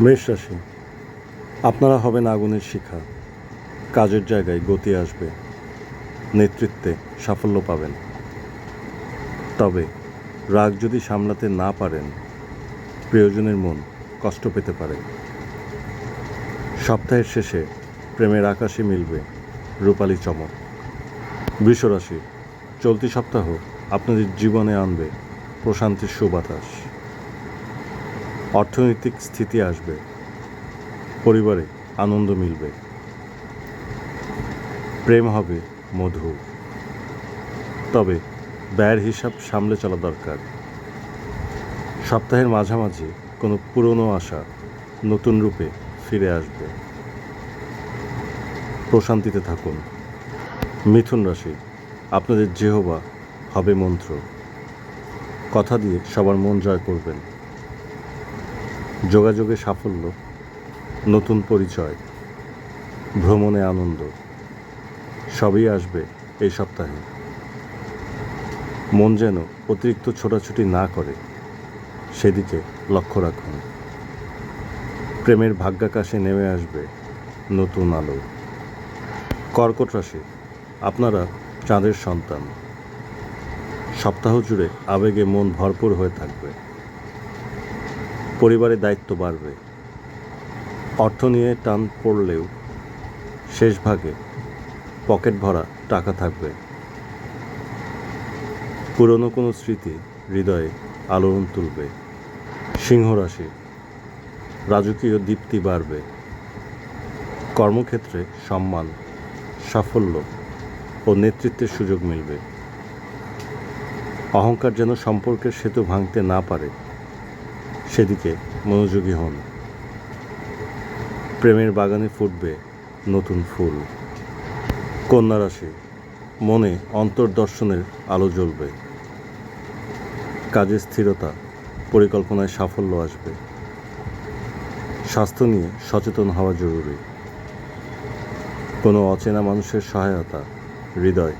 মেষ রাশি। আপনারা হবেন আগুনের শিখা। কাজের জায়গায় গতি আসবে। নেতৃত্বে সাফল্য পাবেন। তবে রাগ যদি সামলাতে না পারেন, প্রিয়জনের মন কষ্ট পেতে পারে। সপ্তাহের শেষে প্রেমের আকাশে মিলবে রূপালী চমক। বৃষরাশি, চলতি সপ্তাহ আপনাদের জীবনে আনবে প্রশান্তির সুবাতাস। অর্থনৈতিক স্থিতি আসবে, পরিবারে আনন্দ মিলবে, প্রেম হবে মধু, তবে ব্যয়ের হিসাব সামলে চলা দরকার। সপ্তাহের মাঝামাঝি কোনো পুরনো আশা নতুন রূপে ফিরে আসবে। প্রশান্তিতে থাকুন। মিথুন রাশি, আপনাদের জেহবা হবে মন্ত্র। কথা দিয়ে সবার মন জয় করবেন। যোগাযোগে সাফল্য, নতুন পরিচয়, ভ্রমণে আনন্দ, সবই আসবে এই সপ্তাহে। মন যেন অতিরিক্ত ছোটাছুটি না করে, সেদিকে লক্ষ্য রাখুন। প্রেমের ভাগ্যাকাশে নেমে আসবে নতুন আলো। কর্কট রাশি, আপনারা চাঁদের সন্তান। সপ্তাহ জুড়ে আবেগে মন ভরপুর হয়ে থাকবে। পরিবারে দায়িত্ব বাড়বে। অর্থ নিয়ে টান পড়লেও শেষ ভাগে পকেট ভরা টাকা থাকবে। পুরনো কোনো স্মৃতি হৃদয়ে আলোড়ন তুলবে। সিংহ রাশি, রাজকীয় দীপ্তি বাড়বে। কর্মক্ষেত্রে সম্মান, সাফল্য ও নেতৃত্বের সুযোগ মিলবে। অহংকার যেন সম্পর্কের সেতু ভাঙতে না পারে সেদিকে মনোযোগী হন। প্রেমের বাগানে ফুটবে নতুন ফুল। কন্যা রাশি, মনে অন্তর্দর্শনের আলো জ্বলবে। কাজে স্থিরতা পরিকল্পনায় সাফল্য আসবে। স্বাস্থ্য নিয়ে সচেতন হওয়া জরুরি। কোনো অচেনা মানুষের সহায়তা হৃদয়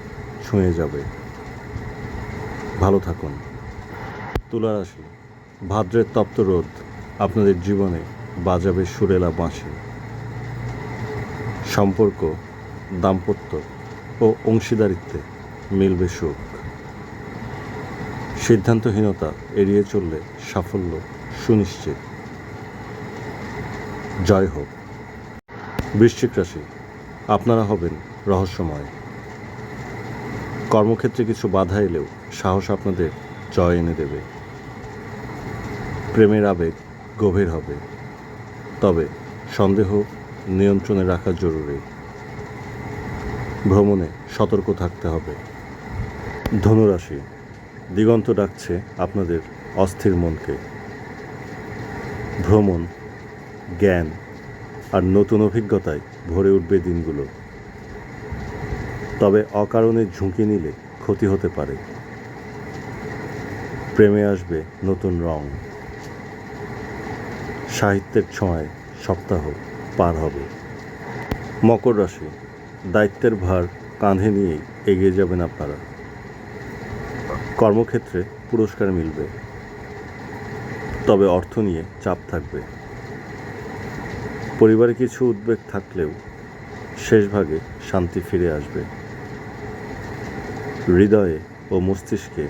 ছুঁয়ে যাবে। ভালো থাকুন। তুলা রাশি ভাদ্রের তপ্ত রোদ আপনাদের জীবনে বাজাবে সুরেলা বাঁশি। সম্পর্ক, দাম্পত্য ও অংশীদারিত্বে মিলবে সুখ। সিদ্ধান্তহীনতা এড়িয়ে চললে সাফল্য সুনিশ্চিত। জয় হোক। বৃশ্চিক রাশি, আপনারা হবেন রহস্যময়। কর্মক্ষেত্রে কিছু বাধা এলেও সাহস আপনাদের জয় এনে দেবে। প্রেমের আবেগ গভীর হবে। তবে সন্দেহ নিয়ন্ত্রণে রাখা জরুরি। ভ্রমণে সতর্ক থাকতে হবে। ধনুরাশি, দিগন্ত ডাকছে আপনাদের অস্থির মনকে। ভ্রমণ, জ্ঞান আর নতুন অভিজ্ঞতায় ভরে উঠবে দিনগুলো। তবে অকারণে ঝুঁকি নিলে ক্ষতি হতে পারে। প্রেমে আসবে নতুন রং। সাহিত্যের ছোঁয়ায় সপ্তাহ পার হবে। মকর রাশি, দায়িত্বের ভার কাঁধে নিয়েই এগিয়ে যাবেন আপনারা। কর্মক্ষেত্রে পুরস্কার মিলবে। তবে অর্থ নিয়ে চাপ থাকবে। পরিবারে কিছু উদ্বেগ থাকলেও শেষ ভাগে শান্তি ফিরে আসবে। হৃদয়ে ও মস্তিষ্কে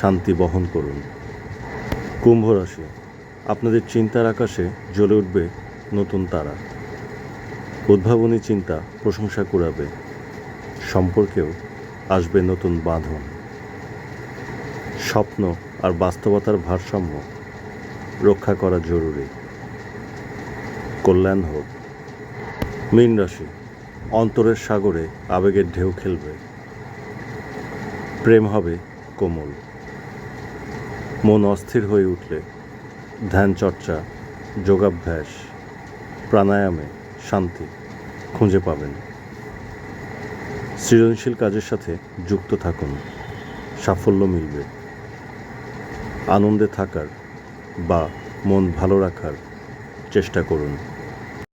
শান্তি বহন করুন। কুম্ভ রাশি আপনাদের চিন্তার আকাশে জ্বলে উঠবে নতুন তারা। উদ্ভাবনী চিন্তা প্রশংসা কুড়াবে, সম্পর্কেও আসবে নতুন বাঁধন। স্বপ্ন আর বাস্তবতার ভারসাম্য রক্ষা করা জরুরি। কল্যাণ হোক। মীন রাশি, অন্তরের সাগরে আবেগের ঢেউ খেলবে। প্রেম হবে কোমল। মন অস্থির হয়ে উঠলে ধ্যান চর্চা যোগাভ্যাস, প্রাণায়ামে শান্তি খুঁজে পাবেন। সৃজনশীল কাজের সাথে যুক্ত থাকুন। সাফল্য মিলবে। আনন্দে থাকার বা মন ভালো রাখার চেষ্টা করুন।